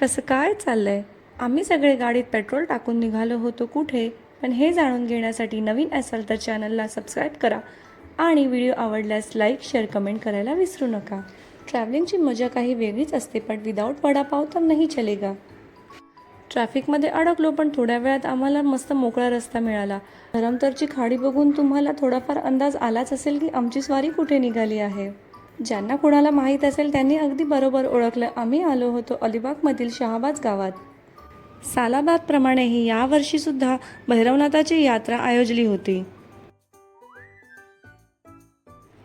कसं काय चाललंय? आम्ही सगळे गाडीत पेट्रोल टाकून निघालो होतो कुठे? पण हे जाणून घेण्यासाठी नवीन असाल तर चॅनलला सबस्क्राईब करा आणि व्हिडिओ आवडल्यास लाईक शेअर कमेंट करायला विसरू नका. ट्रॅव्हलिंगची मजा काही वेगळीच असते पण विदाऊट वडापाव तर नाही चलेगा. ट्रॅफिकमध्ये अडकलो पण थोड्या वेळात आम्हाला मस्त मोकळा रस्ता मिळाला. धरमतरची खाडी बघून तुम्हाला थोडाफार अंदाज आलाच असेल की आमची स्वारी कुठे निघाली आहे? ज्यांना कोणाला माहीत असेल त्यांनी अगदी बरोबर ओळखलं. आम्ही आलो होतो अलिबागमधील शहाबाज गावात. सालाबादप्रमाणेही यावर्षीसुद्धा भैरवनाथाची यात्रा आयोजली होती.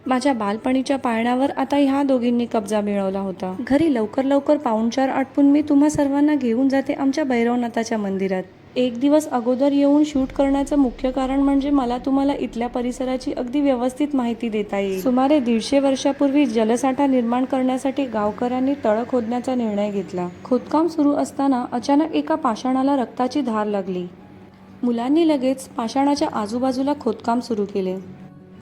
माझ्या बालपणीच्या पाळण्यावर आता ह्या दोघींनी कब्जा मिळवला होता. घरी लवकर लवकर पाहुणचार आटपून मी तुम्हा सर्वांना घेऊन जाते आमच्या भैरवनाथाच्या मंदिरात. एक दिवस अगोदर येऊन शूट करण्याचं मुख्य कारण म्हणजे मला तुम्हाला इथल्या परिसराची अगदी व्यवस्थित माहिती देता येईल. सुमारे दीडशे वर्षापूर्वी जलसाठा निर्माण करण्यासाठी गावकऱ्यांनी तळ खोदण्याचा निर्णय घेतला. खोदकाम सुरू असताना अचानक एका पाषाणाला रक्ताची धार लागली. मुलांनी लगेच पाषाणाच्या आजूबाजूला खोदकाम सुरू केले.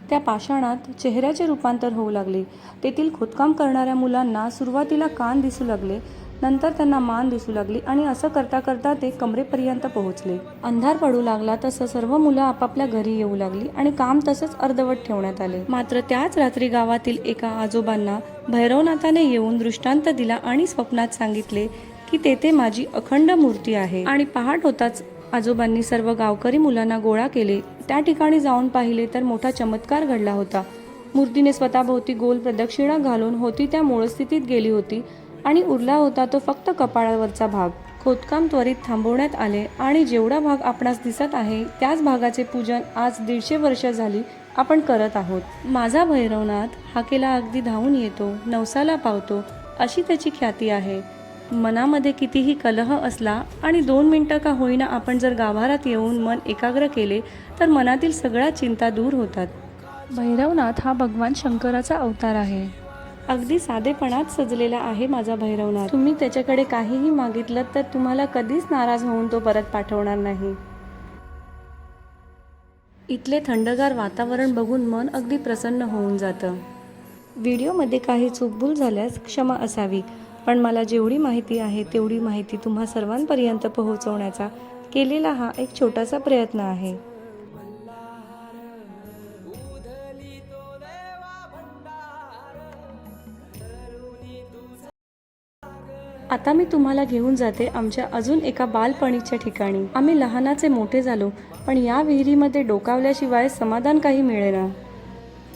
त्या पाषाणात चेहऱ्याचे रूपांतर होऊ लागले. तेथील खोदकाम करणाऱ्या मुलांना सुरुवातीला कान दिसू लागले नंतर त्यांना मान दिसू लागली आणि असं करता करता ते कमरेपर्यंत पोहोचले. अंधार पडू लागला तसं सर्व मुलं आपापल्या घरी येऊ लागली आणि काम तसंच अर्धवट ठेवण्यात आले. मात्र त्याच रात्री गावातील एका आजोबांना भैरवनाथाने येऊन दृष्टांत दिला आणि स्वप्नात सांगितले की तेथे माझी अखंड मूर्ती आहे. आणि पहाट होताच आजोबांनी सर्व गावकरी मुलांना गोळा केले. त्या ठिकाणी जाऊन पाहिले तर मोठा चमत्कार घडला होता. मूर्तीने स्वतःभोवती गोल प्रदक्षिणा घालून होती त्या मूळ स्थितीत गेली होती. आणि उरला होता तो फक्त कपाळावरचा भाग. खोदकाम त्वरित थांबवण्यात आले आणि जेवढा भाग आपणास दिसत आहे त्याच भागाचे पूजन आज दीडशे वर्ष झाली आपण करत आहोत. माझा भैरवनाथ हाकेला अगदी धावून येतो नवसाला पावतो अशी त्याची ख्याती आहे. मनामध्ये कितीही कलह असला आणि दोन मिनटं का होईना आपण जर गाभारात येऊन मन एकाग्र केले तर मनातील सगळ्या चिंता दूर होतात. भैरवनाथ हा भगवान शंकराचा अवतार आहे. अगदी साधेपणात सजलेला आहे माझा भैरवनाथ तुम्ही त्याच्याकडे काहीही मागितलं तर तुम्हाला कधीच नाराज होऊन तो परत पाठवणार नाही. इथले थंडगार वातावरण बघून मन अगदी प्रसन्न होऊन जातं. व्हिडिओमध्ये काही चूकभूल झाल्यास क्षमा असावी पण मला जेवढी माहिती आहे तेवढी माहिती तुम्हा सर्वांपर्यंत पोहोचवण्याचा केलेला हा एक छोटासा प्रयत्न आहे. आता मी तुम्हाला घेऊन जाते आमच्या अजून एका बालपणीच्या ठिकाणी. आम्ही लहानाचे मोठे झालो पण या विहिरीमध्ये डोकावल्याशिवाय समाधान काही मिळेना.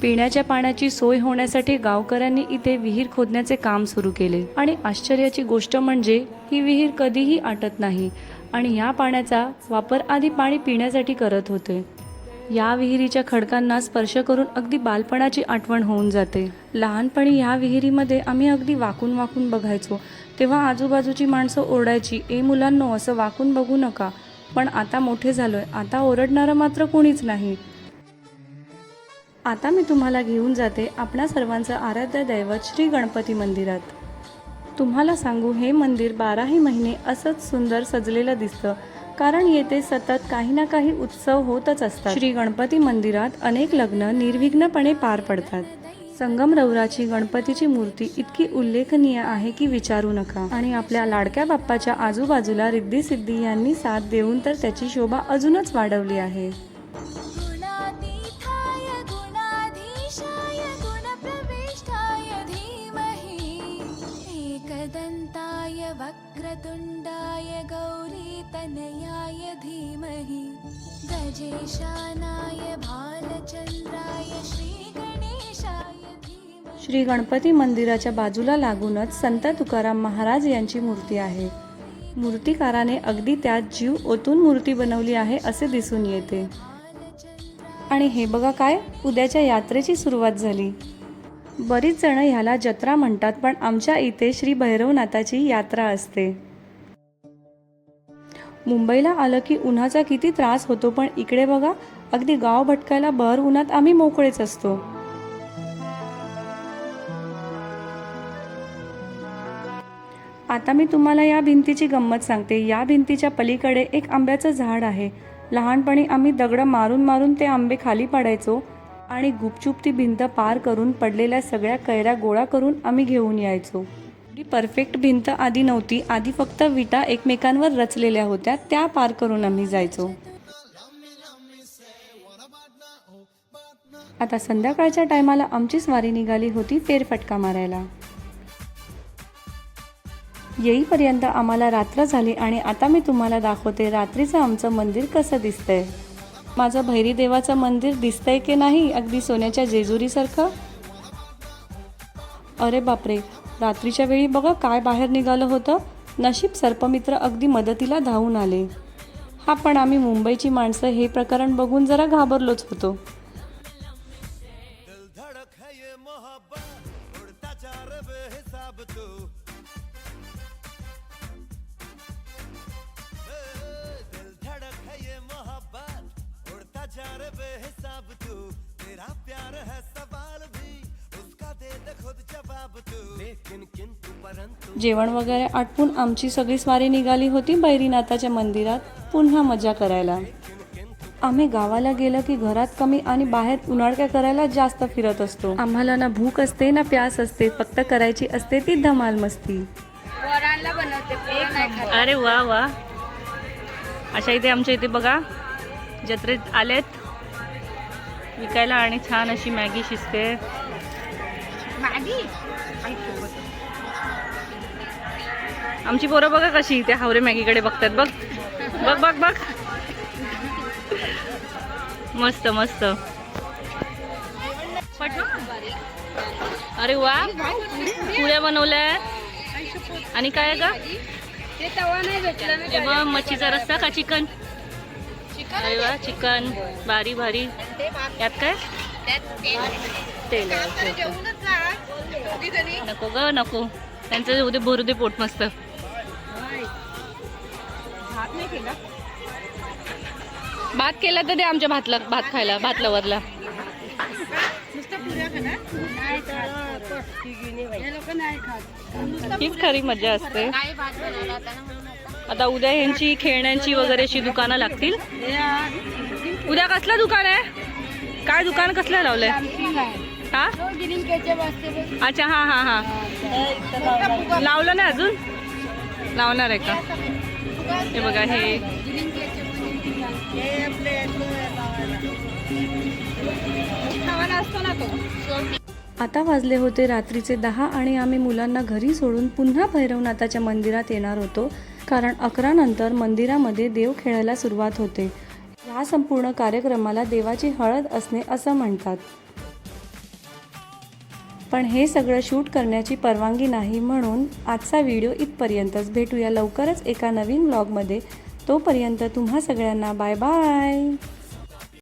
पिण्याच्या पाण्याची सोय होण्यासाठी गावकऱ्यांनी इथे विहीर खोदण्याचे काम सुरू केले. आणि आश्चर्याची गोष्ट म्हणजे ही विहीर कधीही आटत नाही आणि या पाण्याचा वापर आधी पाणी पिण्यासाठी करत होते. या विहिरीच्या खडकांना स्पर्श करून अगदी बालपणाची आठवण होऊन जाते. लहानपणी या विहिरीमध्ये आम्ही अगदी वाकून वाकून बघायचो तेव्हा आजूबाजूची माणसं ओरडायची ए मुलांनो असं वाकून बघू नका. पण आता मोठे झालोय. आता ओरडणारं मात्र कोणीच नाही. आता मी तुम्हाला घेऊन जाते आपणा सर्वांचं आराध्य दैवत श्री गणपती मंदिरात. तुम्हाला सांगू हे मंदिर बाराही महिने असंच सुंदर सजलेलं दिसतं. कारण येथे सतत काही ना काही उत्सव होतच असतात. श्री गणपती मंदिरात अनेक लग्न निर्विघ्नपणे पार पडतात. संगमरवराची गणपतीची मूर्ती इतकी उल्लेखनीय आहे की विचारू नका. आणि आपल्या लाडक्या बाप्पाच्या आजूबाजूला रिद्धी सिद्धी यांनी साथ देऊन तर त्याची शोभा अजूनच वाढवली आहे. गुणातीताय गुणाधीशाय गुणप्रविष्टाय वक्रतुण्डाय गौरीतनयाय धीमहि. गजेशानाय श्री गणपती मंदिराच्या बाजूला लागूनच संत तुकाराम महाराज यांची मूर्ती आहे. मूर्तिकाराने अगदी त्यात जीव ओतून मूर्ती बनवली आहे असे दिसून येते. आणि हे बघा काय उद्याच्या यात्रेची सुरुवात झाली. बरीच जण ह्याला जत्रा म्हणतात पण आमच्या इथे श्री भैरवनाथाची यात्रा असते. मुंबईला आलं की उन्हाचा किती त्रास होतो पण इकडे बघा अगदी गाव भटकायला भर उन्हात आम्ही मोकळेच असतो. आता मी तुम्हाला या भिंतीची गंमत सांगते. या भिंतीच्या पलीकडे एक आंब्याचं झाड आहे. लहानपणी आम्ही दगडं मारून मारून ते आंबे खाली पाडायचो आणि गुपचूप ती भिंत पार करून पडलेल्या सगळ्या कैऱ्या गोळा करून आम्ही घेऊन यायचो. ती परफेक्ट भिंत आधी नव्हती. आधी फक्त विटा एकमेकांवर रचलेल्या होत्या. त्या पार करून आम्ही जायचो. आता संध्याकाळच्या टायमाला आमची स्वारी निघाली होती फेरफटका मारायला. येईपर्यंत आम्हाला रात्र झाली आणि आता मी तुम्हाला दाखवते रात्रीचं आमचं मंदिर कसं दिसतंय. माझं भैरी देवाचं मंदिर दिसतंय की नाही अगदी सोन्याच्या जेजुरीसारखं? अरे बापरे रात्रीच्या वेळी बघा काय बाहेर निघालं होतं. नशीब सर्पमित्र अगदी मदतीला धावून आले. हा पण आम्ही मुंबईची माणसं हे प्रकरण बघून जरा घाबरलोच होतो. तेरा प्यार है सवाल भी उसका दे दे खुद जवाब तू। लेकिन किंतु परंतु जेवण वगैरे आटपून आमची सगळी स्वारी निघाली होती बैरीनाथाच्या मंदिरात पुन्हा मजा करायला. आम्ही गावाला गेलं की घरात कमी आणि बाहेर उन्हाळक्या करायला जास्त फिरत असतो. आम्हाला ना भूक असते ना प्यास असते फक्त करायची असते ती धमाल मस्ती. पोरांना बनवते पोरं नाही खात. अरे वा वा. अशा इथे आमच्या इथे बघा जत्रेत आलेत. विकायला आणि छान अशी मॅगी शिजते. मॅगी? आमची पोरं बघा कशी त्या हावरे मॅगीकडे बघतात. बघ बघ बघ बघ. मस्त मस्त. अरे वा पुऱ्या बनवल्या. आणि काय आहे का मच्छीचा रस्सा का चिकन? अरे वा चिकन भारी भारी. यात काय? तेल नको ग नको. त्यांचं उद्या भरू दे पोट मस्त. भात केला भात केला तर दे आमच्या भातला भात खायला भात लवरला. हीच खरी मजा असते. आता. उद्या ह्यांची खेळण्यांची वगैरे अशी दुकानं लागतील. उद्या कसलं दुकान आहे? काय दुकान कसलं लावलंय? आहे. हा? अच्छा हा हा हा. लावलं ना अजून? लावणार आहे का? हे बघा हे. आता वाजले होते रात्रीचे दहा आणि आम्ही मुलांना घरी सोडून पुन्हा भैरवनाथाच्या मंदिरात येणार होतो. कारण अकरा नंतर मंदिरामध्ये देव खेळायला सुरुवात होते. या संपूर्ण कार्यक्रमाला देवाची हळद असणे असं म्हणतात. पण हे सगळं शूट करण्याची परवानगी नाही म्हणून आजचा व्हिडिओ इथपर्यंतच भेटूया. लवकरच एका नवीन ब्लॉगमध्ये तोपर्यंत तुम्हा सगळ्यांना बाय बाय.